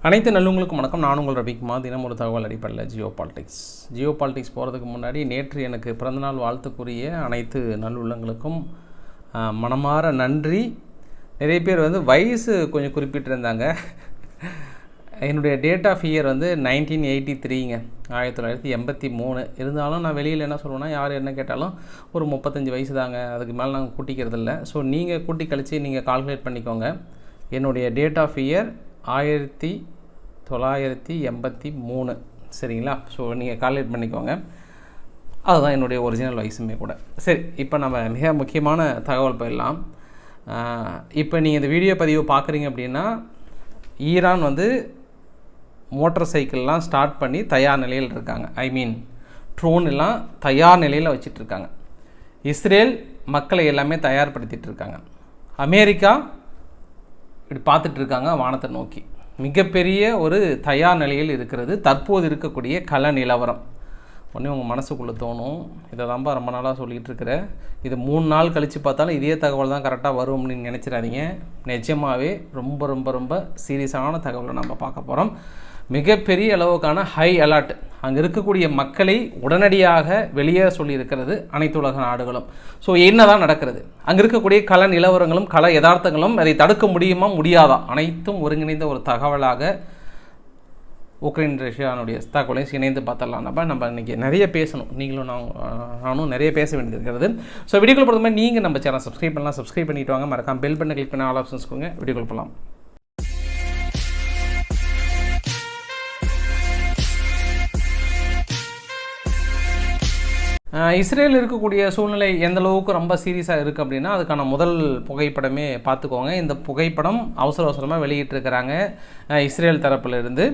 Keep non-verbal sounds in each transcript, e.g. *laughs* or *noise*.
அனைத்து நல்லவங்களுக்கும் வணக்கம். நான் உங்கள் ரவிக்குமார் தினம் ஒரு தகவல் அடிப்படையில் ஜியோ பாலிடிக்ஸ். ஜியோ பாலிடிக்ஸ் போகிறதுக்கு முன்னாடி நேற்று எனக்கு பிறந்தநாள் வாழ்த்துக்குரிய அனைத்து நல்லுள்ளங்களுக்கும் ஆஹ், மனமார நன்றி. நிறைய பேர் வந்து வயசு கொஞ்சம் குறிப்பிட்டிருந்தாங்க. என்னுடைய டேட் ஆஃப் இயர் வந்து நைன்டீன் எயிட்டி த்ரீங்க ஆயிரத்தி தொள்ளாயிரத்தி எண்பத்தி மூணு. இருந்தாலும் நான் வெளியில் என்ன சொல்லுவேன்னா யார் என்ன கேட்டாலும் ஒரு முப்பத்தஞ்சு வயசு தாங்க. அதுக்கு மேலே நாங்கள் கூட்டிக்கிறது இல்லை ஸோ நீங்கள் கூட்டி கழித்து நீங்கள் கால்குலேட் பண்ணிக்கோங்க. என்னுடைய டேட் ஆஃப் இயர் ஆயிரத்தி தொள்ளாயிரத்தி எண்பத்தி மூணு. சரிங்களா? ஸோ நீங்கள் கால்குலேட் பண்ணிக்கோங்க. அதுதான் என்னுடைய ஒரிஜினல் வயசுமே கூட. சரி இப்போ நம்ம மிக முக்கியமான தகவல் போயிடலாம். இப்போ நீங்கள் இந்த வீடியோ பதிவு பார்க்குறீங்க அப்படின்னா ஈரான் வந்து மோட்டார் சைக்கிள்லாம் ஸ்டார்ட் பண்ணி தயார் நிலையில் இருக்காங்க. ஐ மீன் ட்ரோன் எல்லாம் தயார் நிலையில் வச்சிட்ருக்காங்க இஸ்ரேல் மக்களை எல்லாமே தயார்படுத்திகிட்டு இருக்காங்க. அமெரிக்கா இப்படி பார்த்துட்டு இருக்காங்க வானத்தை நோக்கி. மிகப்பெரிய ஒரு தயார் நிலையில் இருக்கிறது தற்போது இருக்கக்கூடிய கள நிலவரம். உடனே உங்கள் மனசுக்குள்ளே தோணும். இதை தான்ப்பா ரொம்ப நாளாக சொல்லிகிட்டு இருக்கிற இது மூணு நாள் கழித்து பார்த்தாலும் இதே தகவல் தான் கரெக்டாக வரும் அப்படின்னு நினச்சிடாதீங்க. நிஜமாகவே ரொம்ப ரொம்ப ரொம்ப சீரியஸான தகவலை நம்ம பார்க்க போகிறோம் மிகப்பெரிய அளவுக்கான ஹை அலர்ட் அங்கே இருக்கக்கூடிய மக்களை உடனடியாக வெளியேற சொல்லியிருக்கிறது அனைத்து உலக நாடுகளும். ஸோ என்னதான் நடக்கிறது? அங்கே இருக்கக்கூடிய கள நிலவரங்களும் கள யதார்த்தங்களும் அதை தடுக்க முடியுமா முடியாதா? அனைத்தும் ஒருங்கிணைந்த ஒரு தகவலாக உக்ரைன் ரஷ்யானுடைய தகவலையும் இணைந்து பார்த்தரலாம் நம்ம நம்ம இன்றைக்கி நிறைய பேசணும். நீங்களும் நான் நானும் நிறைய பேச வேண்டியது இருக்கிறது. ஸோ வீடியோக்குள்ள பொறுத்த மாதிரி நீங்கள் நம்ம சேனல் சப்ஸ்கிரைப் பண்ணலாம். சப்ஸ்கிரைப் பண்ணிவிட்டு வாங்க. மறக்காம பெல் பண்ண கிளிக் பண்ண ஆல் ஆப்ஷன்ஸ் கொடுங்க வீடியோக்குள்ள போகலாம். இஸ்ரேல் இருக்கக்கூடிய சூழ்நிலை எந்த அளவுக்கு ரொம்ப சீரியஸாக இருக்குது அப்படின்னா அதுக்கான முதல் புகைப்படமே பார்த்துக்கோங்க. இந்த புகைப்படம் அவசர அவசரமாக வெளியிட்டிருக்கிறாங்க இஸ்ரேல் தரப்பிலிருந்து.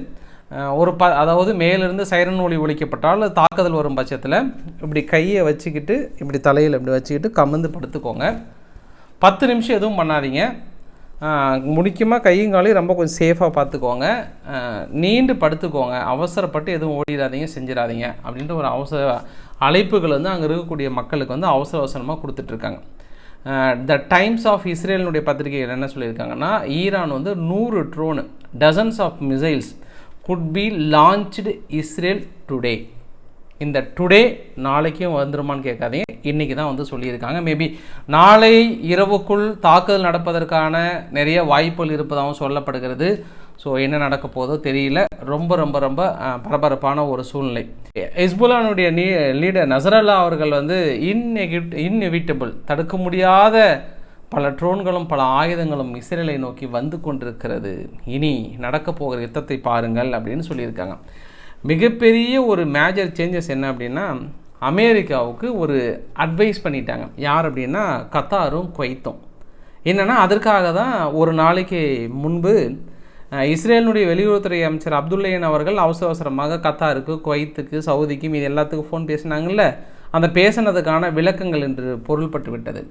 ஒரு ப அதாவது மேலிருந்து சைரன் ஒளி ஒழிக்கப்பட்டால் தாக்குதல் வரும் பட்சத்தில் இப்படி கையை வச்சுக்கிட்டு இப்படி தலையில் இப்படி வச்சுக்கிட்டு கமந்து படுத்துக்கோங்க. பத்து நிமிஷம் எதுவும் பண்ணாதீங்க. முக்கியமாக கையும் காலையும் ரொம்ப கொஞ்சம் சேஃபாக பார்த்துக்கோங்க. நீண்டு படுத்துக்கோங்க. அவசரப்பட்டு எதுவும் ஓடிடாதீங்க செஞ்சிடாதீங்க அப்படின்ற ஒரு அவசர அழைப்புகள் வந்து அங்கே இருக்கக்கூடிய மக்களுக்கு வந்து அவசர அவசரமாக கொடுத்துட்ருக்காங்க. த டைம்ஸ் ஆஃப் இஸ்ரேலினுடைய பத்திரிகைகள் என்ன சொல்லியிருக்காங்கன்னா ஈரான் வந்து நூறு drone dozens of missiles could be launched Israel today இந்த டுடே நாளைக்கும் வந்துருமான்னு கேட்காதீங்க. இன்றைக்கி தான் வந்து சொல்லியிருக்காங்க. மேபி நாளை இரவுக்குள் தாக்குதல் நடப்பதற்கான நிறைய வாய்ப்புகள் இருப்பதாகவும் சொல்லப்படுகிறது. ஸோ என்ன நடக்க போதோ தெரியல. ரொம்ப ரொம்ப ரொம்ப பரபரப்பான ஒரு சூழ்நிலை. ஹிஸ்புல்லானுடைய நீ லீடர் நசரல்லா அவர்கள் வந்து இன்எகிட் இன்எவிட்டபிள் தடுக்க முடியாத பல ட்ரோன்களும் பல ஆயுதங்களும் இஸ்ரேலை நோக்கி வந்து கொண்டிருக்கிறது. இனி நடக்க போகிற யுத்தத்தை பாருங்கள் அப்படின்னு சொல்லியிருக்காங்க. மிகப்பெரிய ஒரு மேஜர் சேஞ்சஸ் என்ன அப்படின்னா அமெரிக்காவுக்கு ஒரு அட்வைஸ் பண்ணிட்டாங்க. யார் அப்படின்னா கத்தாரும் குவைத்தும். என்னென்னா அதற்காக தான் ஒரு நாளைக்கு முன்பு இஸ்ரேலினுடைய வெளியுறவுத்துறை அமைச்சர் அப்துல்லையன் அவர்கள் அவசர அவசரமாக கத்தாருக்கு குவைத்துக்கு சவுதிக்கும் இது எல்லாத்துக்கும் ஃபோன் பேசினாங்கல்ல? அந்த பேசினதுக்கான விளக்கங்கள் என்று பொருள்பட்டு விட்டது.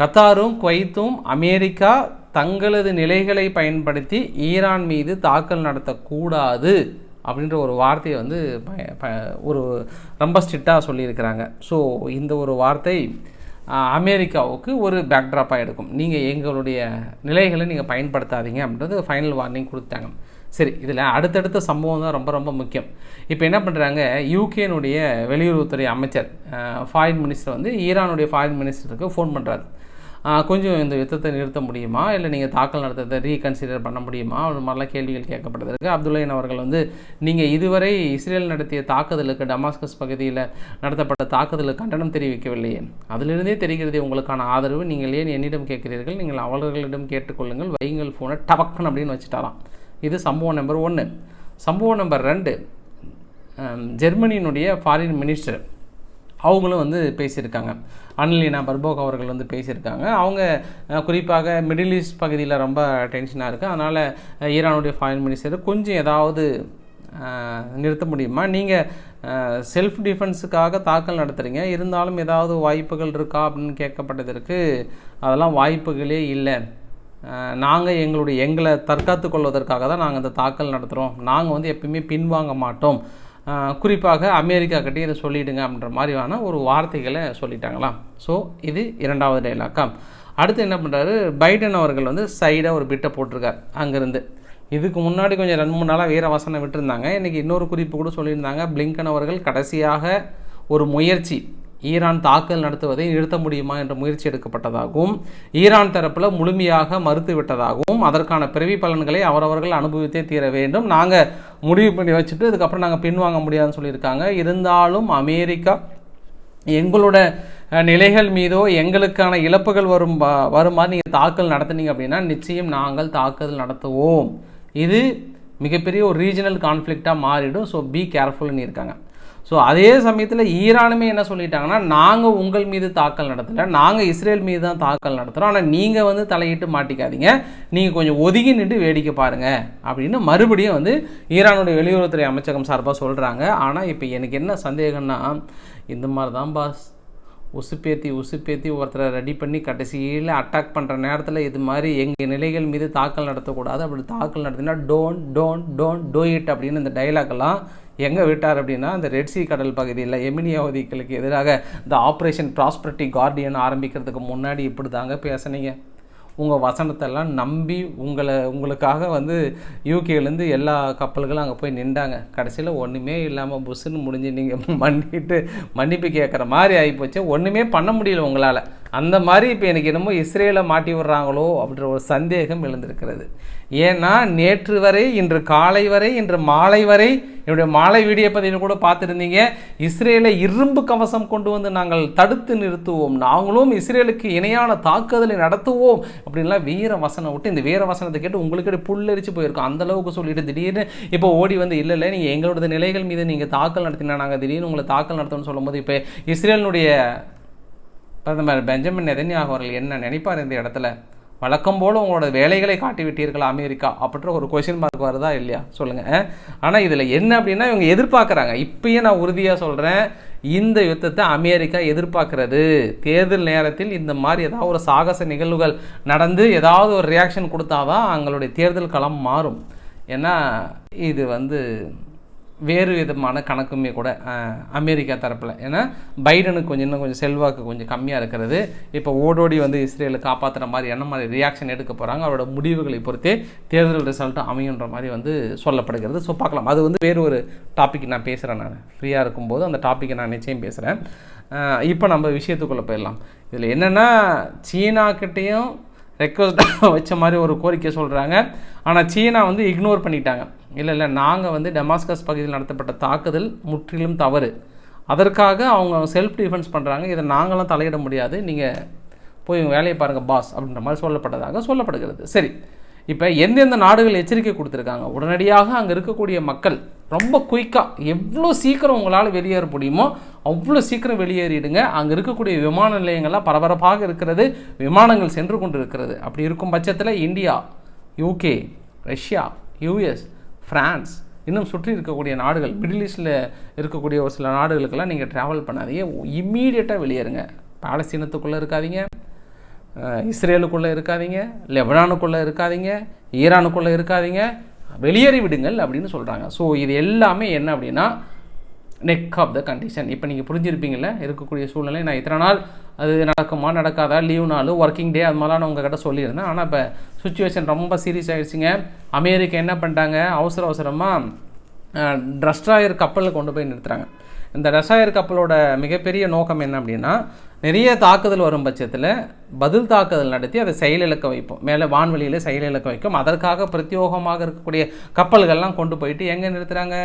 கத்தாரும் குவைத்தும் அமெரிக்கா தங்களது நிலைகளை பயன்படுத்தி ஈரான் மீது தாக்கல் நடத்தக்கூடாது. அப்படின்ற ஒரு வார்த்தையை வந்து ப- ஒரு ரொம்ப ஸ்ட்ரிக்டாக சொல்லியிருக்கிறாங்க. ஸோ இந்த ஒரு வார்த்தை அமெரிக்காவுக்கு ஒரு பேக்ட்ராப்பாக எடுக்கும். நீங்கள் எங்களுடைய நிலைகளை நீங்கள் பயன்படுத்தாதீங்க அப்படின்றது ஃபைனல் வார்னிங் கொடுத்தாங்க. சரி இதில் அடுத்தடுத்த சம்பவம் தான் ரொம்ப ரொம்ப முக்கியம். இப்போ என்ன பண்ணுறாங்க யூகேனுடைய வெளியுறவுத்துறை அமைச்சர் ஃபாரின் மினிஸ்டர் வந்து ஈரானுடைய ஃபாரின் மினிஸ்டருக்கு ஃபோன் பண்ணுறாரு கொஞ்சம் இந்த யுத்தத்தை நிறுத்த முடியுமா? இல்லை நீங்கள் தாக்கல் நடத்துறதை ரீகன்சிடர் பண்ண முடியுமா? ஒரு மாதிரிலாம் கேள்விகள் கேட்கப்பட்டதற்கு அப்துல்லைன் அவர்கள் வந்து நீங்கள் இதுவரை இஸ்ரேல் நடத்திய தாக்குதலுக்கு டமாஸ்கஸ் பகுதியில் நடத்தப்பட்ட தாக்குதலுக்கு கண்டனம் தெரிவிக்கவில்லையே அதிலிருந்தே தெரிகிறது உங்களுக்கான ஆதரவு. நீங்கள் ஏன் என்னிடம் கேட்கிறீர்கள்? நீங்கள் அவர்களிடம் கேட்டுக்கொள்ளுங்கள். வையுங்கள் ஃபோனை டபக்கன் அப்படின்னு வச்சுட்டாராம். இது சம்பவம் நம்பர் ஒன்று சம்பவம் நம்பர் ரெண்டு. ஜெர்மனியினுடைய ஃபாரின் மினிஸ்டர் அவங்களும் வந்து பேசியிருக்காங்க. அன்லினா பர்போக் அவர்கள் வந்து பேசியிருக்காங்க. அவங்க குறிப்பாக மிடில் ஈஸ்ட் பகுதியில் ரொம்ப டென்ஷனாக இருக்குது அதனால் ஈரானுடைய ஃபாரின் மினிஸ்டர் கொஞ்சம் ஏதாவது நிறுத்த முடியுமா? நீங்கள் செல்ஃப் டிஃபென்ஸுக்காக தாக்கல் நடத்துகிறீங்க இருந்தாலும் ஏதாவது வாய்ப்புகள் இருக்கா அப்படின்னு கேட்கப்பட்டதற்கு அதெல்லாம் வாய்ப்புகளே இல்லை. நாங்கள் எங்களுடைய எங்களை தற்காத்து கொள்வதற்காக தான் நாங்கள் இந்த தாக்கல் நடத்துகிறோம் நாங்கள் வந்து எப்பயுமே பின்வாங்க மாட்டோம். குறிப்பாக அமெரிக்கா கிட்டே இதை சொல்லிடுங்க அப்படின்ற மாதிரியான ஒரு வார்த்தைகளை சொல்லிட்டாங்களாம். ஸோ இது இரண்டாவது டைலாக்கா அடுத்து என்ன பண்ணுறாரு பைடன் அவர்கள் வந்து சைடாக ஒரு பிட்டை போட்டிருக்கார் அங்கேருந்து. இதுக்கு முன்னாடி கொஞ்சம் ரெண்டு மூணு நாளாக வீர வசனம் விட்டுருந்தாங்க. இன்றைக்கி இன்னொரு குறிப்பு கூட சொல்லியிருந்தாங்க. பிளிங்கன் அவர்கள் கடைசியாக ஒரு முயற்சி ஈரான் தாக்கல் நடத்துவதை நிறுத்த முடியுமா என்ற முயற்சி எடுக்கப்பட்டதாகவும் ஈரான் தரப்பில் முழுமையாக மறுத்து விட்டதாகவும் அதற்கான பிறவி பலன்களை அவரவர்கள் அனுபவித்தே தீர வேண்டும். நாங்கள் முடிவு பண்ணி வச்சுட்டு இதுக்கப்புறம் நாங்கள் பின்வாங்க முடியாதுன்னு சொல்லியிருக்காங்க. இருந்தாலும் அமெரிக்கா எங்களோட நிலைகள் மீதோ எங்களுக்கான இழப்புகள் வரும் வருமாறு நீங்கள் தாக்கல் நடத்துனீங்க அப்படின்னா நிச்சயம் நாங்கள் தாக்குதல் நடத்துவோம். இது மிகப்பெரிய ஒரு ரீஜனல் கான்ஃப்ளிக்டாக மாறிடும். ஸோ பி கேர்ஃபுல்னு இருக்காங்க. ஸோ அதே சமயத்தில் ஈரானுமே என்ன சொல்லிட்டாங்கன்னா நாங்கள் உங்கள் மீது தாக்கல் நடத்தலை நாங்கள் இஸ்ரேல் மீது தான் தாக்கல் நடத்துகிறோம் ஆனால் நீங்கள் வந்து தலையிட்டு மாட்டிக்காதீங்க நீங்கள் கொஞ்சம் ஒதுங்கி நின்று வேடிக்கை பாருங்கள் அப்படின்னு மறுபடியும் வந்து ஈரானுடைய வெளியுறவுத்துறை அமைச்சகம் சார்பாக சொல்கிறாங்க ஆனால் இப்போ எனக்கு என்ன சந்தேகம்னா இந்த மாதிரி தான் பாஸ் உசுப்பேத்தி உசுப்பேத்தி ஒருத்தரை ரெடி பண்ணி கடைசியில் அட்டாக் பண்ணுற நேரத்தில் இது மாதிரி எங்கள் நிலைகள் மீது தாக்கல் நடத்தக்கூடாது. அப்படி தாக்கல் நடத்தினா don't don't don't do it அப்படின்னு இந்த டைலாக்லாம் எங்கே விட்டார் அப்படின்னா இந்த ரெட்சி கடல் பகுதியில் எமினியாவதிகளுக்கு எதிராக இந்த ஆப்ரேஷன் ப்ராஸ்பரிட்டி கார்டியன் ஆரம்பிக்கிறதுக்கு முன்னாடி இப்படி தாங்க பேசுனீங்க. உங்கள் வசனத்தெல்லாம் நம்பி உங்களை உங்களுக்காக வந்து யூகேலேருந்து எல்லா கப்பல்களும் அங்கே போய் நின்றாங்க. கடைசியில் ஒன்றுமே இல்லாமல் புஷ்ஷுன்னு முடிஞ்சு நீங்கள் *laughs* மன்னிட்டு மன்னிப்பு கேட்குற மாதிரி ஆகிப்போச்சு ஒன்றுமே பண்ண முடியல உங்களால். அந்த மாதிரி இப்போ எனக்கு என்னமோ இஸ்ரேலை மாட்டி விடுறாங்களோ அப்படின்ற ஒரு சந்தேகம் எழுந்திருக்கிறது. ஏன்னா நேற்று வரை இன்று காலை வரை இன்று மாலை வரை என்னுடைய மாலை வீடியோ பதிவு கூட பார்த்துருந்தீங்க இஸ்ரேலை இரும்பு கவசம் கொண்டு வந்து நாங்கள் தடுத்து நிறுத்துவோம். நாங்களும் இஸ்ரேலுக்கு இணையான தாக்குதலை நடத்துவோம் அப்படின்லாம் வீர வசனம் விட்டு இந்த வீர வசனத்தை கேட்டு உங்களுக்கு புல்லரிச்சு போயிருக்கோம். அந்த அளவுக்கு சொல்லிட்டு திடீர்னு இப்போ ஓடி வந்து இல்லை இல்லை நீங்கள் எங்களோட நிலைகள் மீது நீங்கள் தாக்கல் நடத்தினா நாங்கள் திடீர்னு உங்களை தாக்கல் நடத்தணும்னு சொல்லும்போது இப்போ இஸ்ரேலினுடைய பிரதமர் பெஞ்சமின் நெதன்யாக அவர்கள் என்ன நினைப்பார் இந்த இடத்துல? வழக்கம் போல் உங்களோட வேலைகளை காட்டி விட்டீர்களா அமெரிக்கா? அப்படின்ற ஒரு கொஷின் மார்க் வருதா இல்லையா? சொல்லுங்கள் ஆனால் இதில் என்ன அப்படின்னா இவங்க எதிர்பார்க்குறாங்க. இப்பயே நான் உறுதியாக சொல்கிறேன் இந்த யுத்தத்தை அமெரிக்கா எதிர்பார்க்கிறது. தேர்தல் நேரத்தில் இந்த மாதிரி ஏதாவது ஒரு சாகச நிகழ்வுகள் நடந்து ஏதாவது ஒரு ரியாக்ஷன் கொடுத்தாதான் அவங்களுடைய தேர்தல் களம் மாறும். ஏன்னா இது வந்து வேறு விதமான கணக்குமே கூட அமெரிக்கா தரப்பில். ஏன்னா பைடனுக்கு கொஞ்சம் இன்னும் கொஞ்சம் செல்வாக்கு கொஞ்சம் கம்மியாக இருக்கிறது. இப்போ ஓடோடி வந்து இஸ்ரேலை காப்பாற்றுற மாதிரி என்ன மாதிரி ரியாக்ஷன் எடுக்க போகிறாங்க அவரோட முடிவுகளை பொறுத்தே தேர்தல் ரிசல்ட் அமையுன்ற மாதிரி வந்து சொல்லப்படுகிறது. ஸோ பார்க்கலாம். அது வந்து வேறு ஒரு டாபிக் நான் பேசுகிறேன் நான். ஃப்ரீயாக இருக்கும்போது அந்த டாப்பிக்கை நான் நிச்சயம் பேசுகிறேன் இப்போ நம்ம விஷயத்துக்குள்ளே போயிடலாம். இதில் என்னென்னா சீனாக்கிட்டேயும் ரெக்வஸ்ட்டாக *laughs* வச்ச மாதிரி ஒரு கோரிக்கை சொல்கிறாங்க ஆனால் சீனா வந்து இக்னோர் பண்ணிட்டாங்க. இல்லை இல்லை நாங்கள் வந்து டெமாஸ்கஸ் பகுதியில் நடத்தப்பட்ட தாக்குதல் முற்றிலும் தவறு. அதற்காக அவங்க செல்ஃப் டிஃபென்ஸ் பண்ணுறாங்க இதை நாங்களாம் தலையிட முடியாது. நீங்கள் போய் வேலையை பாருங்கள் பாஸ் அப்படின்ற மாதிரி சொல்லப்பட்டதாக சொல்லப்படுகிறது. சரி இப்போ எந்தெந்த நாடுகள் எச்சரிக்கை கொடுத்துருக்காங்க? உடனடியாக அங்கே இருக்கக்கூடிய மக்கள் ரொம்ப குயிக்காக எவ்வளோ சீக்கிரம் உங்களால் வெளியேற முடியுமோ அவ்வளோ சீக்கிரம் வெளியேறிடுங்க. அங்கே இருக்கக்கூடிய விமான நிலையங்கள்லாம் பரபரப்பாக இருக்கிறது. விமானங்கள் சென்று கொண்டு இருக்கிறது அப்படி இருக்கும் பட்சத்தில் India UK Russia US France இன்னும் சுற்றி இருக்கக்கூடிய நாடுகள் மிடில் ஈஸ்டில் இருக்கக்கூடிய ஒரு சில நாடுகளுக்கெல்லாம் நீங்கள் ட்ராவல் பண்ணாதீங்க. இம்மீடியட்டாக வெளியேறுங்க. பாலஸ்தீனத்துக்குள்ளே இருக்காதீங்க. இஸ்ரேலுக்குள்ளே இருக்காதீங்க. லெபனானுக்குள்ளே இருக்காதீங்க. ஈரானுக்குள்ளே இருக்காதீங்க. வெளியேறி விடுங்கள் அப்படின்னு சொல்கிறாங்க ஸோ இது எல்லாமே என்ன அப்படின்னா நெக் ஆஃப் த கண்டிஷன் இப்போ நீங்கள் புரிஞ்சிருப்பீங்கள இருக்கக்கூடிய சூழ்நிலை. நான் இத்தனை நாள் அது நடக்குமா நடக்காதா லீவ் நாள் ஒர்க்கிங் டே அது மாதிரிலாம் நான் உங்ககிட்ட சொல்லியிருந்தேன். ஆனால் இப்போ சுச்சுவேஷன் ரொம்ப சீரியஸ் ஆகிடுச்சிங்க அமெரிக்கா என்ன பண்ணிட்டாங்க? அவசர அவசரமாக ட்ரஸ்டாயர் கப்பலில் கொண்டு போய் நிறுத்துகிறாங்க இந்த ரசாயர் கப்பலோட மிகப்பெரிய நோக்கம் என்ன அப்படின்னா நிறைய தாக்குதல் வரும் பட்சத்தில் பதில் தாக்குதல் நடத்தி அதை செயலிழக்க வைப்போம். மேலே வான்வெளியில் செயலிழக்க வைக்கும். அதற்காக பிரத்யோகமாக இருக்கக்கூடிய கப்பல்கள்லாம் கொண்டு போயிட்டு எங்கே நிறுத்துகிறாங்க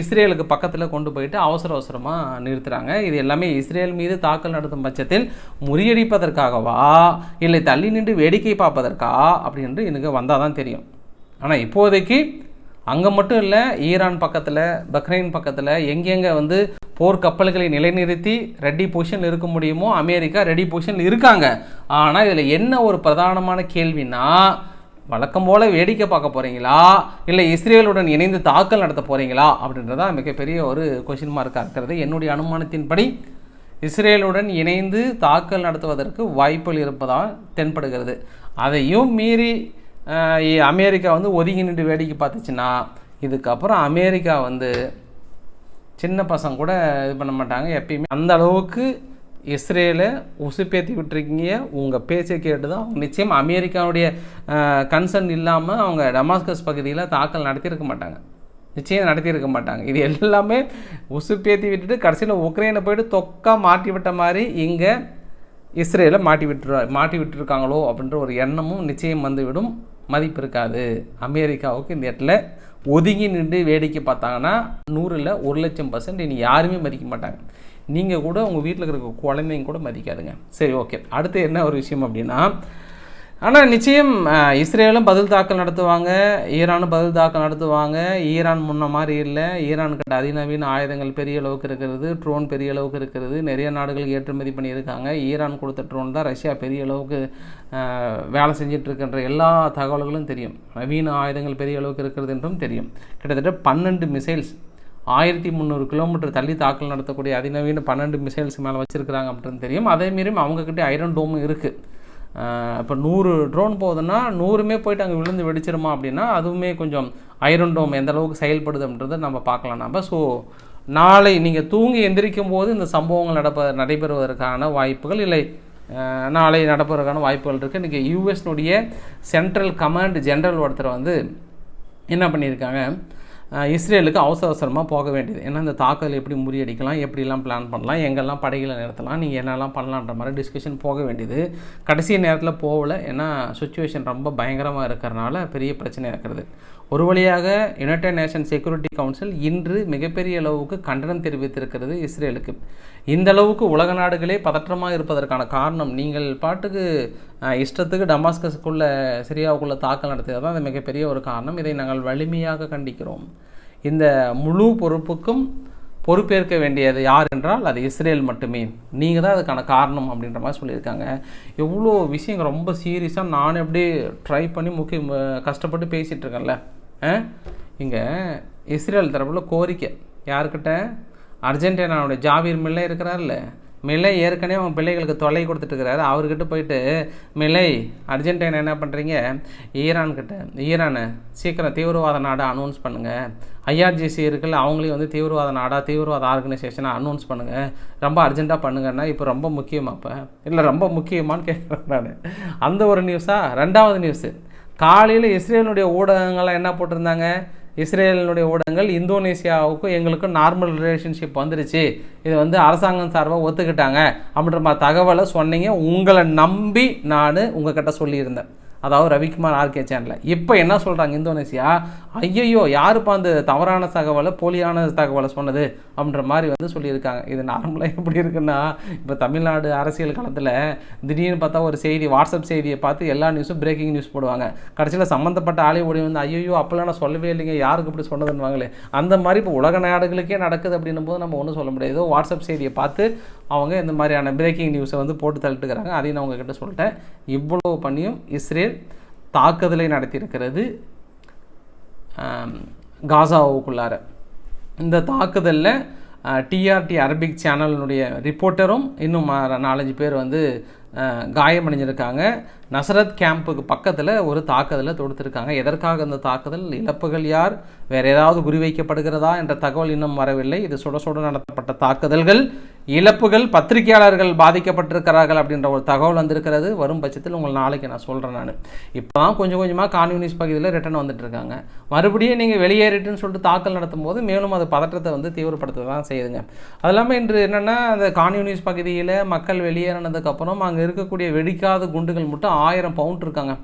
இஸ்ரேலுக்கு பக்கத்தில் கொண்டு போயிட்டு அவசர அவசரமாக நிறுத்துகிறாங்க இது எல்லாமே இஸ்ரேல் மீது தாக்கல் நடத்தும் பட்சத்தில் முறியடிப்பதற்காகவா? இல்லை தள்ளி நின்று வேடிக்கை பார்ப்பதற்கா? அப்படின்ட்டு எனக்கு வந்தால் தான் தெரியும். ஆனால் இப்போதைக்கு அங்கே மட்டும் இல்லை ஈரான் பக்கத்தில் பக்ரைன் பக்கத்தில் எங்கெங்கே வந்து போர் கப்பல்களை நிலைநிறுத்தி ரெடி பொசிஷன் இருக்க முடியுமோ அமெரிக்கா ரெடி பொசிஷன் இருக்காங்க. ஆனால் இதில் என்ன ஒரு பிரதானமான கேள்வினா வழக்கம் போல் வேடிக்கை பார்க்க போகிறீங்களா இல்லை இஸ்ரேலுடன் இணைந்து தாக்கல் நடத்த போகிறீங்களா அப்படின்றதான் மிகப்பெரிய ஒரு கொஷின் மார்க்காக இருக்கிறது. என்னுடைய அனுமானத்தின்படி இஸ்ரேலுடன் இணைந்து தாக்கல் நடத்துவதற்கு வாய்ப்புகள் இருப்பதால் தென்படுகிறது. அதையும் மீறி அமெரிக்கா வந்து ஒதுங்கி நின்று வேடிக்கை பார்த்துச்சுன்னா இதுக்கப்புறம் அமெரிக்கா வந்து சின்ன பசங்க கூட இது பண்ண மாட்டாங்க எப்பயுமே. அந்த அளவுக்கு இஸ்ரேலை உசுப்பேற்றி விட்டுருக்கீங்க. உங்கள் பேச்சை கேட்டு தான் அவங்க நிச்சயம் அமெரிக்காவுடைய கன்சர்ன் இல்லாமல் அவங்க டமாஸ்கஸ் பகுதியில் தாக்கல் நடத்தியிருக்க மாட்டாங்க. நிச்சயம் நடத்தியிருக்க மாட்டாங்க. இது எல்லாமே உசுப்பேற்றி விட்டுட்டு கடைசியில் உக்ரைனை போயிட்டு தொக்கா மாட்டி விட்ட மாதிரி இங்கே இஸ்ரேலை மாட்டி விட்டுரு மாட்டி விட்டுருக்காங்களோ அப்படின்ற ஒரு எண்ணமும் நிச்சயம் வந்துவிடும். மதிப்பு இருக்காது. அமெரிக்காவுக்கு இந்த இடத்துல ஒதுங்கி நின்று வேடிக்கை பார்த்தாங்கன்னா நூறில் ஒரு லட்சம் பர்சன்ட் இனி யாருமே மதிக்க மாட்டாங்க. நீங்கள் கூட உங்கள் வீட்டில் இருக்கிற குழந்தைங்க கூட மதிக்காதுங்க. சரி ஓகே அடுத்து என்ன ஒரு விஷயம் அப்படின்னா ஆனால் நிச்சயம் இஸ்ரேலும் பதில் தாக்கல் நடத்துவாங்க. ஈரானும் பதில் தாக்கல் நடத்துவாங்க. ஈரான் முன்ன மாதிரி இல்லை. ஈரான் கிட்ட அதிநவீன ஆயுதங்கள் பெரிய அளவுக்கு இருக்கிறது. ட்ரோன் பெரிய அளவுக்கு இருக்கிறது. நிறைய நாடுகள் ஏற்றுமதி பண்ணியிருக்காங்க. ஈரான் கொடுத்த ட்ரோன் தான் ரஷ்யா பெரிய அளவுக்கு வேலை செஞ்சுட்டு இருக்கின்ற எல்லா தகவல்களும் தெரியும். நவீன ஆயுதங்கள் பெரிய அளவுக்கு இருக்கிறது என்றும் தெரியும். கிட்டத்தட்ட பன்னெண்டு மிசைல்ஸ் ஆயிரத்தி முந்நூறு கிலோமீட்டர் தள்ளி தாக்கல் நடத்தக்கூடிய அதிநவீன பன்னெண்டு மிசைல்ஸ் மேலே வச்சுருக்கிறாங்க அப்படின்னு தெரியும். அதே மீறியும் அவங்கக்கிட்ட ஐரன் டோமும் இருக்குது இப்போ நூறு ட்ரோன் போகுதுன்னா நூறுமே போயிட்டு அங்கே விழுந்து வெடிச்சிருமா அப்படின்னா அதுவுமே கொஞ்சம் ஐரன் டோம் எந்த அளவுக்கு செயல்படுது அப்படின்றத நம்ம பார்க்கலாம் நம்ம ஸோ நாளை நீங்கள் தூங்கி எந்திரிக்கும் போது இந்த சம்பவங்கள் நடப்ப நடைபெறுவதற்கான வாய்ப்புகள் இல்லை. நாளை நடப்பதற்கான வாய்ப்புகள் இருக்குது இன்றைக்கி யூஎஸ்னுடைய சென்ட்ரல் கமாண்ட் ஜென்ரல் ஒருத்தர் வந்து என்ன பண்ணியிருக்காங்க? இஸ்ரேலுக்கு அவசர அவசரமாக போக வேண்டியது. ஏன்னா இந்த தாக்குதல் எப்படி முறியடிக்கலாம் எப்படிலாம் பிளான் பண்ணலாம் எங்கெல்லாம் படைகளை நிறுத்தலாம் நீங்கள் என்னெல்லாம் பண்ணலான்ற மாதிரி டிஸ்கஷன் போக வேண்டியது. கடைசி நேரத்தில் போகல. ஏன்னா சுச்சுவேஷன் ரொம்ப பயங்கரமாக இருக்கிறனால பெரிய பிரச்சனை இருக்கிறது. ஒரு வழியாக யுனைடெட் நேஷன் செக்யூரிட்டி கவுன்சில் இன்று மிகப்பெரிய அளவுக்கு கண்டனம் தெரிவித்திருக்கிறது இஸ்ரேலுக்கு. இந்த அளவுக்கு உலக நாடுகளே பதற்றமாக இருப்பதற்கான காரணம் நீங்கள் பாட்டுக்கு இஷ்டத்துக்கு டமாஸ்கஸுக்குள்ளே சிரியாவுக்குள்ளே தாக்கல் நடத்தியது தான் அது மிகப்பெரிய ஒரு காரணம். இதை நாங்கள் வலிமையாக கண்டிக்கிறோம். இந்த முழு பொறுப்புக்கும் பொறுப்பேற்க வேண்டியது யார் என்றால் அது இஸ்ரேல் மட்டுமே. நீங்கள் தான் அதுக்கான காரணம் அப்படின்ற மாதிரி சொல்லியிருக்காங்க. எவ்வளோ விஷயங்கள் ரொம்ப சீரியஸாக நான் எப்படி ட்ரை பண்ணி முக்கிய கஷ்டப்பட்டு பேசிகிட்ருக்கேன்ல இங்கே இஸ்ரேல் தரப்பில் கோரிக்கை. யாருக்கிட்ட? அர்ஜென்டினாவுடைய ஜாவீர் மில்லை இருக்கிறார்ல. மில்லை ஏற்கனவே அவன் பிள்ளைகளுக்கு தொலை கொடுத்துட்டு அவர்கிட்ட போயிட்டு மிலை அர்ஜென்டினா என்ன பண்ணுறீங்க ஈரான்கிட்ட ஈரானு சீக்கிரம் தீவிரவாத நாடாக அனௌன்ஸ் பண்ணுங்கள் ஐஆர்ஜிசி இருக்குல்ல அவங்களையும் வந்து தீவிரவாத நாடாக தீவிரவாத ஆர்கனைசேஷனை அனௌன்ஸ் பண்ணுங்கள் ரொம்ப அர்ஜென்ட்டாக பண்ணுங்கன்னா இப்போ ரொம்ப முக்கியமாக இப்போ இல்லை ரொம்ப முக்கியமான்னு கேட்குறேன் நான். அந்த ஒரு நியூஸா ரெண்டாவது நியூஸு காலையில் இஸ்ரேலுடைய ஊடகங்கள்லாம் என்ன போட்டிருந்தாங்க? இஸ்ரேலினுடைய ஊடகங்கள் இந்தோனேஷியாவுக்கும் எங்களுக்கும் நார்மல் ரிலேஷன்ஷிப் வந்துருச்சு. இது வந்து அரசாங்கம் சார்பாக ஒத்துக்கிட்டாங்க. அப்படின்ற மாதிரி தகவலை சொன்னீங்க. உங்களை நம்பி நான் உங்ககிட்ட சொல்லியிருந்தேன். அதாவது ரவிக்குமார் ஆர்கே சேனலில். இப்போ என்ன சொல்கிறாங்க இந்தோனேஷியா ஐயையோ யாருப்பா அந்த தவறான தகவலை போலியான தகவலை சொன்னது அப்படின்ற மாதிரி வந்து சொல்லியிருக்காங்க. இது நார்மலாக எப்படி இருக்குன்னா இப்போ தமிழ்நாடு அரசியல் காலத்தில் திடீர்னு பார்த்தா ஒரு செய்தி வாட்ஸ்அப் செய்தியை பார்த்து எல்லா நியூஸும் பிரேக்கிங் நியூஸ் போடுவாங்க. கடைசியில் சம்மந்தப்பட்ட ஆலை ஓடி வந்து ஐயோ அப்போல்லாம் நான் சொல்லவே இல்லைங்க யாருக்கு இப்படி சொன்னதுன்னு அந்த மாதிரி இப்போ உலக நாடுகளுக்கே நடக்குது அப்படின்னும் போது நம்ம ஒன்றும் சொல்ல முடியாது. ஏதோ வாட்ஸ்அப் செய்தியை பார்த்து அவங்க இந்த மாதிரியான பிரேக்கிங் நியூஸை வந்து போட்டு தள்ளிட்டுக்கிறாங்க அதையும் நான் உங்ககிட்ட சொல்லிட்டேன். இவ்வளோ பண்ணியும் இஸ்ரேல் தாக்குதலை நடத்தியிருக்கிறது. காசாவுக்குள்ளார. இந்த தாக்குதலில் டிஆர்டி அரபிக் சேனலினுடைய ரிப்போர்ட்டரும் இன்னும் நாலஞ்சு பேர் வந்து காயமடைஞ்சிருக்காங்க. நசரத் கேம்புக்கு பக்கத்தில் ஒரு தாக்குதலை தொடுத்திருக்காங்க. எதற்காக இந்த தாக்குதல்? இழப்புகள் யார்? வேறு ஏதாவது குறிவைக்கப்படுகிறதா? என்ற தகவல் இன்னும் வரவில்லை. இது சுட சுட நடத்தப்பட்ட தாக்குதல்கள். இழப்புகள் பத்திரிகையாளர்கள் பாதிக்கப்பட்டிருக்கிறார்கள் அப்படின்ற ஒரு தகவல் வந்திருக்கிறது. வரும் பட்சத்தில் உங்கள் நாளைக்கு நான் சொல்கிறேன் நான். இப்போ தான் கொஞ்சம் கொஞ்சமாக கான்யூனிஸ்ட் பகுதியில் ரிட்டர்ன் வந்துட்டு இருக்காங்க மறுபடியும் நீங்கள் வெளியேறிட்டுன்னு சொல்லிட்டு தாக்கல் நடத்தும் போது மேலும் அது பதற்றத்தை வந்து தீவிரப்படுத்த தான் செய்யுதுங்க. அது இல்லாமல் இன்று என்னென்னா அந்த கான்யூனிஸ்ட் பகுதியில் மக்கள் வெளியேறினதுக்கப்புறம் அங்கே இருக்கக்கூடிய வெடிக்காத குண்டுகள் மட்டும் ஆயிரம் பவுண்ட் இருக்காங்க.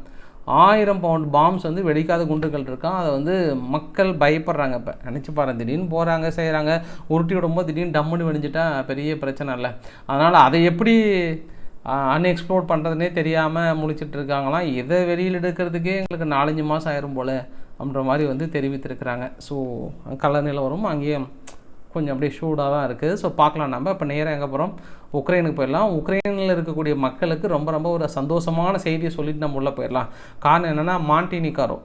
ஆயிரம் பவுண்ட் பாம்ஸ் வந்து வெடிக்காத குண்டுகள் இருக்கான் அதை வந்து மக்கள் பயப்படுறாங்க இப்போ. நினச்சி பாருங்க திடீர்னு போகிறாங்க செய்கிறாங்க உருட்டி விடும்போது திடீர்னு டம்முன்னு வெடிஞ்சிட்டா பெரிய பிரச்சனை இல்லை. அதனால் அதை எப்படி அன்எக்ஸ்ப்ளோர் பண்ணுறதுனே தெரியாமல் முழிச்சிட்டு இருக்காங்களாம் இதை வெளியில் எடுக்கிறதுக்கே எங்களுக்கு நாலஞ்சு மாதம் ஆயிரும் போல் அப்படின்ற மாதிரி வந்து தெரிவித்திருக்கிறாங்க. ஸோ கலர் நிலவரம் அங்கேயே கொஞ்சம் அப்படியே ஷூடாக தான் இருக்குது. ஸோ பார்க்கலாம் நம்ம. இப்போ நேராக எங்கே போகிறோம் உக்ரைனுக்கு போயிடலாம். உக்ரைனில் இருக்கக்கூடிய மக்களுக்கு ரொம்ப ரொம்ப ஒரு சந்தோஷமான செய்தியை சொல்லிட்டு நம்ம உள்ளே போயிடலாம். காரணம் என்னென்னா மாண்டினிகாரோ.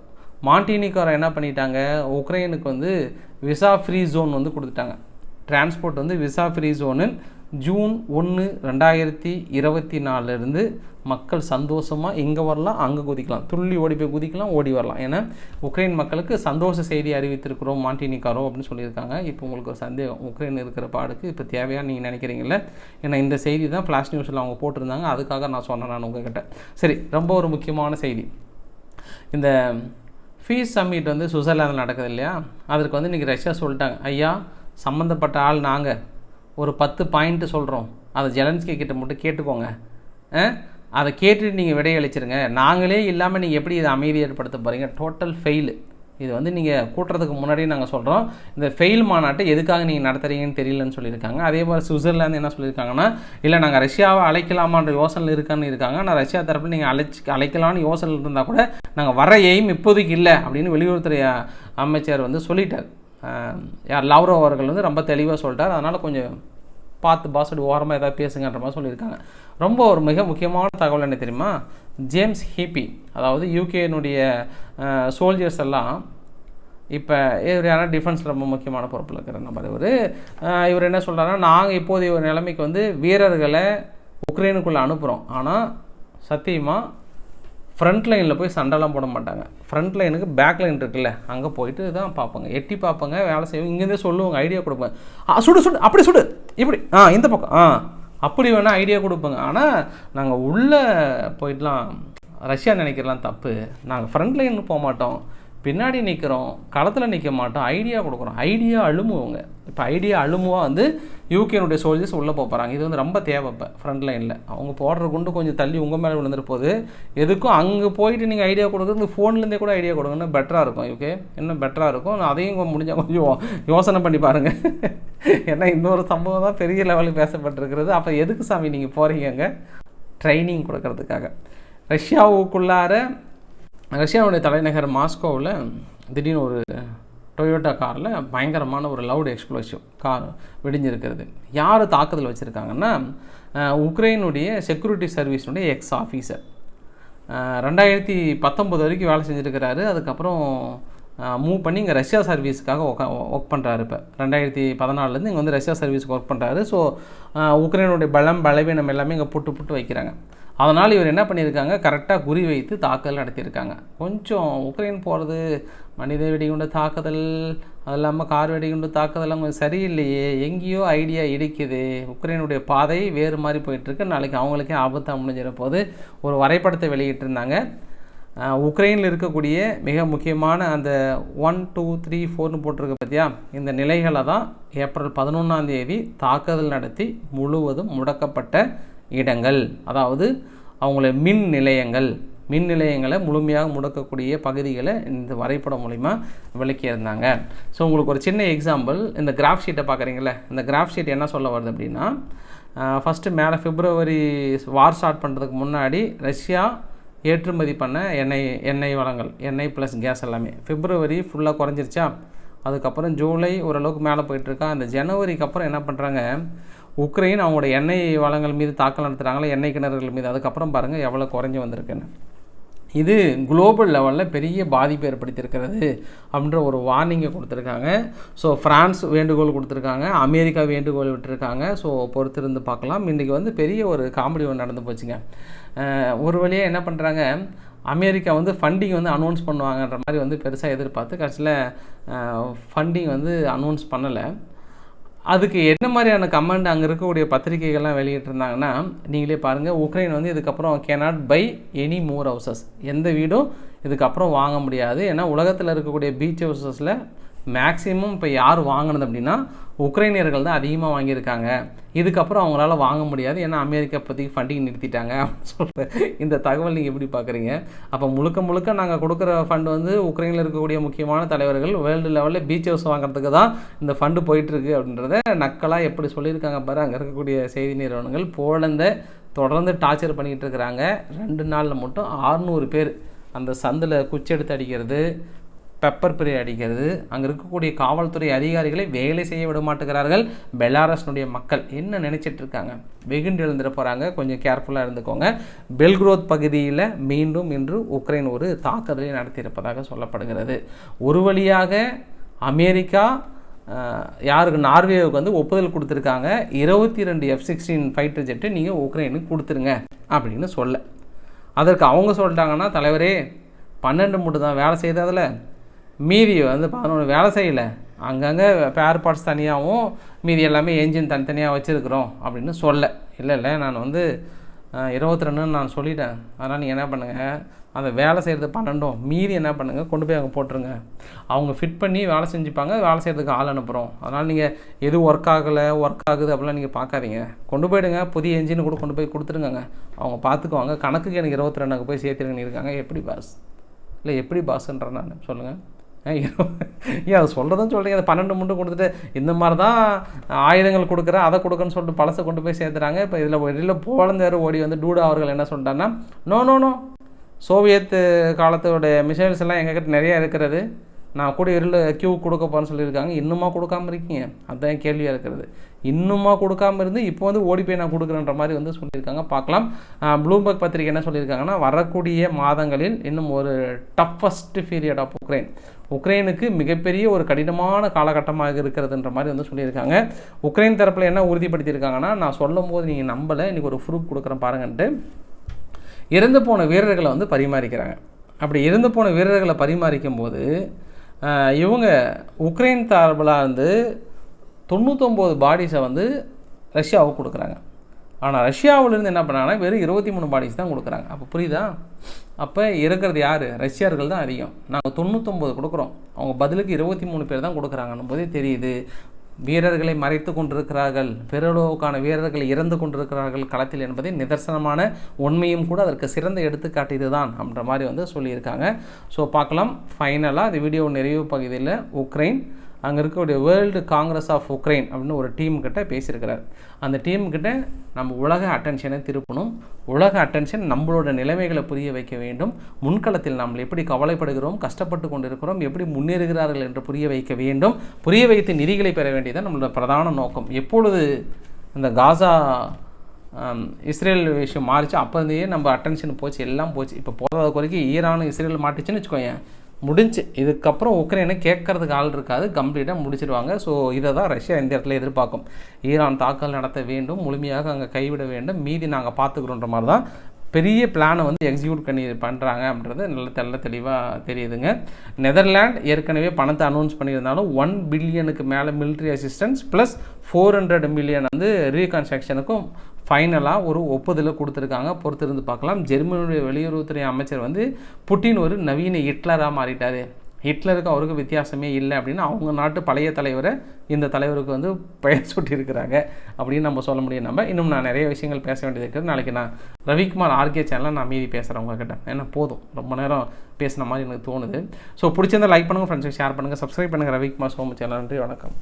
மாண்டினிகாரோ என்ன பண்ணிட்டாங்க? உக்ரைனுக்கு வந்து விசா ஃப்ரீ ஜோன் வந்து கொடுத்துட்டாங்க. டிரான்ஸ்போர்ட் வந்து விசா ஃப்ரீ ஜோனு ஜூன் ஒன்று ரெண்டாயிரத்தி இருபத்தி நாலுலேருந்து மக்கள் சந்தோஷமாக இங்கே வரலாம் அங்கே குதிக்கலாம். துள்ளி ஓடி போய் குதிக்கலாம் ஓடி வரலாம். ஏன்னா உக்ரைன் மக்களுக்கு சந்தோஷ செய்தி அறிவித்திருக்கிறோம் மாண்டினிக்காரோ அப்படின்னு சொல்லியிருக்காங்க. இப்போ உங்களுக்கு ஒரு சந்தேகம் உக்ரைன் இருக்கிற பாடுக்கு இப்போ தேவையாக நீங்கள் நினைக்கிறீங்களே ஏன்னா இந்த செய்தி தான் ஃப்ளாஷ் நியூஸில் அவங்க போட்டிருந்தாங்க. அதுக்காக நான் சொன்னேன் நான் உங்ககிட்ட. சரி ரொம்ப ஒரு முக்கியமான செய்தி. இந்த ஃபீஸ் சம்மிட் வந்து சுவிட்சர்லாந்தில் நடக்குது இல்லையா? அதற்கு வந்து இன்றைக்கி ரஷ்யா சொல்லிட்டாங்க ஐயா சம்மந்தப்பட்ட ஆள் நாங்கள் ஒரு பத்து பாயிண்ட்டு சொல்கிறோம் அதை ஜெலன்ஸ்கி கிட்ட மட்டும் கேட்டுக்கோங்க. அதை கேட்டுட்டு நீங்கள் விடையளிச்சிருங்க நாங்களே இல்லாமல் நீங்கள் எப்படி இதை அமைதி ஏற்படுத்த போகிறீங்க டோட்டல் ஃபெயிலு இது வந்து நீங்கள் கூட்டுறதுக்கு முன்னாடியே நாங்கள் சொல்கிறோம் இந்த ஃபெயில் மாநாட்டை எதுக்காக நீங்கள் நடத்துறீங்கன்னு தெரியலன்னு சொல்லியிருக்காங்க. அதே மாதிரி சுவிட்சர்லாந்து என்ன சொல்லியிருக்காங்கன்னா இல்லை நாங்கள் ரஷ்யாவை அழைக்கலாமான்ற யோசனை இருக்கான்னு இருக்காங்க. ஆனால் ரஷ்யா தரப்பில் நீங்கள் அழைச்சி அழைக்கலாம்னு யோசனை இருந்தால் கூட நாங்கள் வர எய்ம் இப்போதைக்கு இல்லை. அப்படின்னு வெளியுறவுத்துறை அமைச்சர் வந்து சொல்லிட்டார். யார் லாவ்ரோ அவர்கள் வந்து ரொம்ப தெளிவாக சொல்லிட்டார். அதனால் கொஞ்சம் பார்த்து பாசடி ஓரமாக ஏதாவது பேசுங்கன்ற மாதிரி சொல்லியிருக்காங்க. ரொம்ப ஒரு மிக முக்கியமான தகவல் என்ன தெரியுமா? ஜேம்ஸ் ஹீப்பி அதாவது யூகேனுடைய சோல்ஜர்ஸ் எல்லாம் இப்போ இவர் யாரா ரொம்ப முக்கியமான பொறுப்பில் இருக்கிற நம்பர் இவர். இவர் என்ன சொல்கிறாருன்னா நாங்கள் இப்போதைய ஒரு நிலைமைக்கு வந்து வீரர்களை உக்ரைனுக்குள்ளே அனுப்புகிறோம் ஆனால் சத்தியமாக ஃப்ரண்ட் லைனில் போய் சண்டைலாம் போட மாட்டாங்க. ஃப்ரண்ட் லைனுக்கு பேக் லைன் இருக்குல்ல அங்கே போயிட்டு தான் பார்ப்பாங்க. எட்டி பார்ப்பாங்க வேலை செய்வாங்க. இங்கேருந்தே சொல்லுவாங்க ஐடியா கொடுப்பாங்க. சுடு சுடு அப்படி சுடு இப்படி ஆ இந்த பக்கம் ஆ அப்படி வேணால் ஐடியா கொடுப்பாங்க. ஆனால் நாங்கள் உள்ளே போயிட்டுலாம் ரஷ்யா நினைக்கிறலாம் தப்பு. நாங்கள் ஃப்ரண்ட் லைன் போக மாட்டோம். பின்னாடி நிற்கிறோம் களத்தில் நிற்க மாட்டோம் ஐடியா கொடுக்குறோம். ஐடியா அழுமுவங்க. இப்போ ஐடியா அழுமுவா வந்து யூகேனுடைய சோல்ஜர்ஸ் உள்ளே போகிறாங்க இது வந்து ரொம்ப தேவை இப்போ ஃப்ரண்ட் லைனில் அவங்க போடுற குண்டு கொஞ்சம் தள்ளி உங்கள் மேலே விழுந்துட்டு போகுது எதுக்கும் அங்கே போயிட்டு நீங்கள் ஐடியா கொடுக்குறது ஃபோன்லேருந்தே கூட ஐடியா கொடுங்கன்னா பெட்டராக இருக்கும் யூகே இன்னும் பெட்டராக இருக்கும். அதையும் முடிஞ்சால் கொஞ்சம் யோசனை பண்ணி பாருங்கள் *laughs* ஏன்னா இன்னொரு சம்பவம் தான் பெரிய லெவலில் பேசப்பட்டிருக்கிறது. அப்போ எதுக்கு சாமி நீங்கள் போகிறீங்க ட்ரைனிங் கொடுக்கறதுக்காக. ரஷ்யாவுக்குள்ளார ரஷ்யாவுடைய தலைநகர் மாஸ்கோவில் திடீர்னு ஒரு டொயோட்டா காரில் பயங்கரமான ஒரு லவுட் எக்ஸ்ப்ளோசிவ் கார் வெடிஞ்சிருக்கிறது. யார் தாக்குதல் வச்சுருக்காங்கன்னா உக்ரைனுடைய செக்யூரிட்டி சர்வீஸுடைய எக்ஸ் ஆஃபீஸர் ரெண்டாயிரத்தி பத்தொம்பது வரைக்கும் வேலை செஞ்சுருக்கிறாரு. அதுக்கப்புறம் மூவ் பண்ணி இங்கே ரஷ்யா சர்வீஸுக்காக ஒர்க் ஒர்க் பண்ணுறாரு இப்போ. ரெண்டாயிரத்தி பதினாலுலேருந்து இங்கே வந்து ரஷ்யா சர்வீஸ்க்கு ஒர்க் பண்ணுறாரு ஸோ உக்ரைனுடைய பலம் பலவீனம் எல்லாமே இங்கே புட்டு புட்டு வைக்கிறாங்க. அதனால் இவர் என்ன பண்ணியிருக்காங்க? கரெக்டாக குறி வைத்து தாக்குதல் நடத்தியிருக்காங்க. கொஞ்சம் உக்ரைன் போகிறது மனித வெடிகுண்டு தாக்குதல் அது இல்லாமல் கார் வெடிகுண்டு தாக்குதல்லாம் கொஞ்சம் சரியில்லையே. எங்கேயோ ஐடியா இடிக்குது. உக்ரைனுடைய பாதை வேறு மாதிரி போயிட்டுருக்கு நாளைக்கு அவங்களுக்கே ஆபத்தாக முடிஞ்சிட போது ஒரு வரைபடத்தை வெளியிட்டிருந்தாங்க. உக்ரைனில் இருக்கக்கூடிய மிக முக்கியமான அந்த ஒன் டூ த்ரீ ஃபோர்னு போட்டிருக்க பார்த்தியா இந்த நிலைகளை தான் ஏப்ரல் பதினொன்றாம் தேதி தாக்குதல் நடத்தி முழுவதும் முடக்கப்பட்ட இடங்கள். அதாவது அவங்கள மின் நிலையங்கள் மின் நிலையங்களை முழுமையாக முடக்கக்கூடிய பகுதிகளை இந்த வரைபடம் மூலிமா விளக்கியிருந்தாங்க. ஸோ உங்களுக்கு ஒரு சின்ன எக்ஸாம்பிள் இந்த கிராஃப் ஷீட்டை பார்க்குறீங்களே இந்த கிராஃப் ஷீட் என்ன சொல்ல வருது அப்படின்னா ஃபஸ்ட்டு மேலே பிப்ரவரி வார் ஸ்டார்ட் பண்ணுறதுக்கு முன்னாடி ரஷ்யா ஏற்றுமதி பண்ண எண்ணெய் எண்ணெய் வளங்கள் எண்ணெய் ப்ளஸ் கேஸ் எல்லாமே. பிப்ரவரி ஃபுல்லாக குறைஞ்சிருச்சா? அதுக்கப்புறம் ஜூலை ஓரளவுக்கு மேலே போயிட்டுருக்கா. அந்த ஜனவரிக்கு அப்புறம் என்ன பண்ணுறாங்க உக்ரைன் அவங்களோட எண்ணெய் வளங்கள் மீது தாக்கல் நடத்துகிறாங்களா எண்ணெய் கிணறுகள் மீது. அதுக்கப்புறம் பாருங்கள் எவ்வளோ குறைஞ்சி வந்திருக்குன்னு. இது குளோபல் லெவலில் பெரிய பாதிப்பு ஏற்படுத்தியிருக்கிறது அப்படின்ற ஒரு வார்னிங்கை கொடுத்துருக்காங்க. ஸோ ஃப்ரான்ஸ் வேண்டுகோள் கொடுத்துருக்காங்க அமெரிக்கா வேண்டுகோள் விட்டுருக்காங்க. ஸோ பொறுத்திருந்து பார்க்கலாம். இன்றைக்கி வந்து பெரிய ஒரு காமெடி ஒன்று நடந்து போச்சுங்க. ஒரு வழியாக என்ன பண்ணுறாங்க அமெரிக்கா வந்து ஃபண்டிங் வந்து அனௌன்ஸ் பண்ணுவாங்கன்ற மாதிரி வந்து பெருசாக எதிர்பார்த்து கடைசியில் ஃபண்டிங் வந்து அனௌன்ஸ் பண்ணலை. அதுக்கு என்ன மாதிரியான கமெண்ட் அங்கே இருக்கக்கூடிய பத்திரிகைகள்லாம் வெளியிட்டிருந்தாங்கன்னா நீங்களே பாருங்கள் உக்ரைன் வந்து இதுக்கப்புறம் cannot buy any more houses எந்த வீடும் இதுக்கப்புறம் வாங்க முடியாது. ஏன்னா உலகத்தில் இருக்கக்கூடிய பீச் ஹவுசஸில் மேக்ஸிமம் இப்போ யார் வாங்கினது அப்படின்னா உக்ரைனியர்கள் தான் அதிகமாக வாங்கியிருக்காங்க. இதுக்கப்புறம் அவங்களால வாங்க முடியாது. ஏன்னா அமெரிக்கா பற்றி ஃபண்டிங் நிறுத்திட்டாங்க அப்படின்னு சொல்கிற இந்த தகவல் நீங்கள் எப்படி பார்க்குறீங்க அப்போ முழுக்க முழுக்க நாங்கள் கொடுக்குற ஃபண்டு வந்து உக்ரைனில் இருக்கக்கூடிய முக்கியமான தலைவர்கள் வேர்ல்டு லெவலில் பீச் ஹவுஸ் வாங்குறதுக்கு தான் இந்த ஃபண்டு போயிட்டுருக்கு அப்படின்றத நக்கலாக எப்படி சொல்லியிருக்காங்க பாரு அங்கே இருக்கக்கூடிய செய்தி நிறுவனங்கள். போலந்தை தொடர்ந்து டார்ச்சர் பண்ணிக்கிட்டு இருக்கிறாங்க. ரெண்டு நாளில் மட்டும் ஆறுநூறு பேர் அந்த சந்தில் குச்சி எடுத்து அடிக்கிறது பெப்பர் பிரி அடிக்கிறது. அங்கே இருக்கக்கூடிய காவல்துறை அதிகாரிகளை வேலை செய்ய விட மாட்டேங்கிறார்கள். பெலாரஸ்னுடைய மக்கள் என்ன நினச்சிட்டு இருக்காங்க? வெகுண்டு எழுந்துட போகிறாங்க கொஞ்சம் கேர்ஃபுல்லாக இருந்துக்கோங்க. பெல்க்ரோத் பகுதியில் மீண்டும் இன்று உக்ரைன் ஒரு தாக்குதலை நடத்தியிருப்பதாக சொல்லப்படுகிறது. ஒரு வழியாக அமெரிக்கா யாருக்கு? நார்வேவுக்கு வந்து ஒப்புதல் கொடுத்துருக்காங்க. இருபத்தி ரெண்டு எஃப் சிக்ஸ்டீன் ஃபைட்டர் ஜெட்டு நீங்கள் உக்ரைனுக்கு கொடுத்துருங்க அப்படின்னு சொல்ல. அதற்கு அவங்க சொல்லிட்டாங்கன்னா தலைவரே பன்னெண்டு மட்டும் தான் வேலை செய்ததில். மீதி வந்து பதினொன்று வேலை செய்யலை. அங்கங்கே பேர் பார்ட்ஸ் தனியாகவும் மீதி எல்லாமே என்ஜின் தனித்தனியாக வச்சுருக்குறோம் அப்படின்னு சொல்ல. இல்லை இல்லை நான் வந்து இருபத்தி ரெண்டுன்னு நான் சொல்லிட்டேன். அதனால் நீங்கள் என்ன பண்ணுங்கள் அந்த வேலை செய்கிறது பன்னெண்டும். மீதி என்ன பண்ணுங்கள் கொண்டு போய் அங்கே போட்டுருங்க. அவங்க ஃபிட் பண்ணி வேலை செஞ்சுப்பாங்க. வேலை செய்கிறதுக்கு ஆள் அனுப்புகிறோம் அதனால் நீங்கள் எது ஒர்க் ஆகலை ஒர்க் ஆகுது அப்படிலாம் நீங்கள் பார்க்காதீங்க. கொண்டு போயிடுங்க. புதிய என்ஜின் கூட கொண்டு போய் கொடுத்துருங்க அவங்க பார்த்துக்குவாங்க. கணக்குக்கு எனக்கு இருபத்தி ரெண்டுக்கு போய் சேர்த்துருங்கன்னு இருக்காங்க. எப்படி பாஸ் இல்லை எப்படி பாஸ்ன்ற நான். சொல்லுங்கள் ஏன் அது சொல்கிறதும் சொல்கிறீங்க அதை பன்னெண்டு முண்டு கொடுத்துட்டு இந்த மாதிரி தான் ஆயுதங்கள் கொடுக்குறேன் அதை கொடுக்குன்னு சொல்லிட்டு பழசை கொண்டு போய் சேர்த்துறாங்க இப்போ இதில் வெளியில் போலந்தேர் ஓடி வந்து டூடா அவர்கள் என்ன சொல்லிட்டாங்கன்னா நோ நோ நோ சோவியத்து காலத்தோடைய மிசைல்ஸ் எல்லாம் எங்ககிட்ட நிறையா இருக்கிறது. நான் கூட இருள் கியூ கொடுக்க போகிறேன்னு சொல்லியிருக்காங்க. இன்னுமா கொடுக்காம இருக்கீங்க? அதுதான் கேள்வியாக இருக்கிறது. இன்னுமா கொடுக்காம இருந்து இப்போ வந்து ஓடி போய் நான் கொடுக்குறேன்ற மாதிரி வந்து சொல்லியிருக்காங்க. பார்க்கலாம். ப்ளூம்பர்க் பத்திரிகை என்ன சொல்லியிருக்காங்கன்னா வரக்கூடிய மாதங்களில் இன்னும் ஒரு டஃபஸ்ட் பீரியட் ஆஃப் உக்ரைன் உக்ரைனுக்கு மிகப்பெரிய ஒரு கடினமான காலகட்டமாக இருக்கிறதுன்ற மாதிரி வந்து சொல்லியிருக்காங்க. உக்ரைன் தரப்பில் என்ன உறுதிப்படுத்தியிருக்காங்கன்னா நான் சொல்லும் போது நீங்கள் நம்பலை இன்றைக்கி ஒரு ப்ரூஃப் கொடுக்குறேன் பாருங்கன்ட்டு இறந்து போன வீரர்களை வந்து பரிமாறிக்கிறாங்க. அப்படி இறந்து போன வீரர்களை பரிமாறிக்கும் போது இவங்க உக்ரைன் தார்பலாக வந்து தொண்ணூத்தொம்பது பாடிஸை வந்து ரஷ்யாவுக்கு கொடுக்குறாங்க. ஆனால் ரஷ்யாவிலேருந்து என்ன பண்ணாங்கன்னா வெறும் இருபத்தி மூணு பாடிஸ் தான் கொடுக்குறாங்க. அப்போ புரியுதா? அப்போ இருக்கிறது யார்? ரஷ்யர்கள் தான் அதிகம். நாங்கள் தொண்ணூத்தொம்பது கொடுக்குறோம். அவங்க பதிலுக்கு இருபத்தி மூணு பேர் தான் கொடுக்குறாங்கன்னு போதே தெரியுது. வீரர்களை மறைத்து கொண்டிருக்கிறார்கள். பெருளவுக்கான வீரர்கள் இறந்து கொண்டிருக்கிறார்கள். களத்தில் என்பதை நிதர்சனமான உண்மையும் கூட அதற்கு சிறந்த எடுத்துக்காட்டு இதுதான் அப்படின்ற மாதிரி வந்து சொல்லியிருக்காங்க. ஸோ பார்க்கலாம். ஃபைனலாக இந்த வீடியோ நிறைவு பகுதியில் உக்ரைன் அங்கே இருக்கக்கூடிய வேர்ல்டு காங்கிரஸ் ஆஃப் உக்ரைன் அப்படின்னு ஒரு டீம் கிட்ட பேசியிருக்கிறார். அந்த டீம் கிட்ட நம்ம உலக அட்டென்ஷனை திருப்பணும். உலக அட்டென்ஷன் நம்மளோட நிலைமைகளை புரிய வைக்க வேண்டும். முன்களத்தில் நாம் எப்படி கவலைப்படுகிறோம் கஷ்டப்பட்டு கொண்டிருக்கிறோம் எப்படி முன்னேறுகிறார்கள் என்று புரிய வைக்க வேண்டும். புரிய வைத்து நிதிகளை பெற வேண்டியதான் நம்மளோட பிரதான நோக்கம். எப்பொழுது இந்த காசா இஸ்ரேல் விஷயம் மாறிச்சு அப்போ இருந்தே நம்ம அட்டென்ஷன் போச்சு எல்லாம் போச்சு. இப்போ போதாத குறைக்கு ஈரான் இஸ்ரேல் மாட்டுச்சுன்னு வச்சுக்கோங்க முடிஞ்சு. இதுக்கப்புறம் உக்ரைனை கேட்கறதுக்கு ஆள் இருக்காது. கம்ப்ளீட்டாக முடிச்சிடுவாங்க ஸோ இதை தான் ரஷ்யா இந்த இடத்துல எதிர்பார்க்கும். ஈரான் தாக்கல் நடத்த வேண்டும். முழுமையாக அங்கே கைவிட வேண்டும். மீதி நாங்கள் பார்த்துக்கிறோன்ற மாதிரி தான் பெரிய பிளானை வந்து எக்ஸிக்யூட் பண்ணி பண்ணுறாங்க அப்படின்றது நல்ல தெல்ல தெளிவாக தெரியுதுங்க. நெதர்லாண்ட் ஏற்கனவே பணத்தை அனௌன்ஸ் பண்ணியிருந்தாலும் ஒன் பில்லியனுக்கு மேலே military assistance plus four hundred million வந்து ரீகன்ஸ்ட்ரக்ஷனுக்கும் ஃபைனலாக ஒரு ஒப்புதலை கொடுத்துருக்காங்க. பொறுத்திருந்து பார்க்கலாம். ஜெர்மனியுடைய வெளியுறவுத்துறை அமைச்சர் வந்து புட்டின் ஒரு நவீன ஹிட்லராக மாறிட்டார். ஹிட்லருக்கு அவருக்கு வித்தியாசமே இல்லை அப்படின்னு அவங்க நாட்டு பழைய தலைவரை இந்த தலைவருக்கு வந்து பெயர் சுட்டியிருக்கிறாங்க அப்படின்னு நம்ம சொல்ல முடியும். நம்ம இன்னும் நான் நிறைய விஷயங்கள் பேச வேண்டியது இருக்குது. நாளைக்கு நான் ரவிக்குமார் ஆர்கே சேனலில் நான் மீதி பேசுகிறேன் உங்ககிட்ட. ஏன்னா போதும். ரொம்ப நேரம் பேசின மாதிரி எனக்கு தோணுது. ஸோ பிடிச்சிருந்தால் லைக் பண்ணுங்கள் ஃப்ரெண்ட்ஸுக்கு ஷேர் பண்ணுங்கள் சப்ஸ்கிரைப் பண்ணுங்கள் ரவிக்குமார் சோமு சேனல். நன்றி வணக்கம்.